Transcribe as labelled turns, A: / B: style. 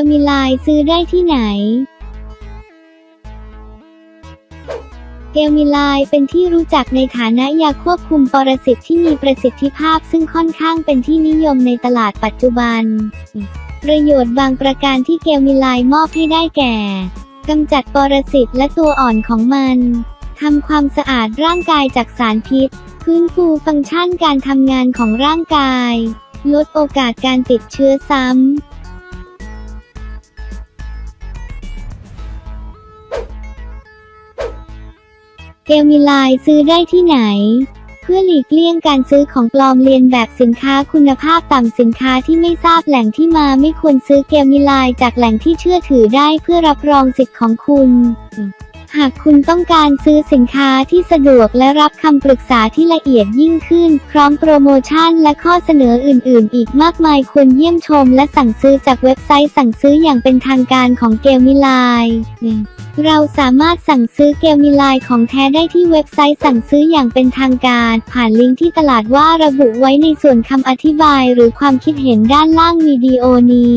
A: ลมิไลน์ซื้อได้ที่ไหนเกลมิไลน์เป็นที่รู้จักในฐานะยาควบคุมปรสิตที่มีประสิทธิภาพซึ่งค่อนข้างเป็นที่นิยมในตลาดปัจจุบัน ประโยชน์บางประการที่เกลมิไลน์มอบให้ได้แก่กำจัดปรสิตและตัวอ่อนของมันทำความสะอาดร่างกายจากสารพิษฟื้นฟูฟังก์ชันการทำงานของร่างกาย ลดโอกาสการติดเชื้อซ้ำ เกมิไลน์ซื้อได้ที่ไหน เพื่อหลีกเลี่ยงการซื้อของปลอมเลียนแบบสินค้าคุณภาพต่ำสินค้าที่ไม่ทราบแหล่งที่มาไม่ควรซื้อเกมิไลน์จากแหล่งที่เชื่อถือได้เพื่อรับรองสิทธิ์ของคุณ หากคุณต้องการซื้อสินค้าที่สะดวกและรับคำปรึกษาที่ละเอียดยิ่งขึ้น พร้อมโปรโมชั่นและข้อเสนออื่น ๆ อีกมากมายควรเยี่ยมชมและสั่งซื้อจากเว็บไซต์สั่งซื้ออย่างเป็นทางการของเกลมิไลน์เราสามารถสั่งซื้อเกลมิไลน์ของแท้ได้ที่เว็บไซต์สั่งซื้ออย่างเป็นทางการ ผ่านลิงก์ที่ตลาดว่าระบุไว้ในส่วนคำอธิบาย หรือความคิดเห็นด้านล่างวิดีโอนี้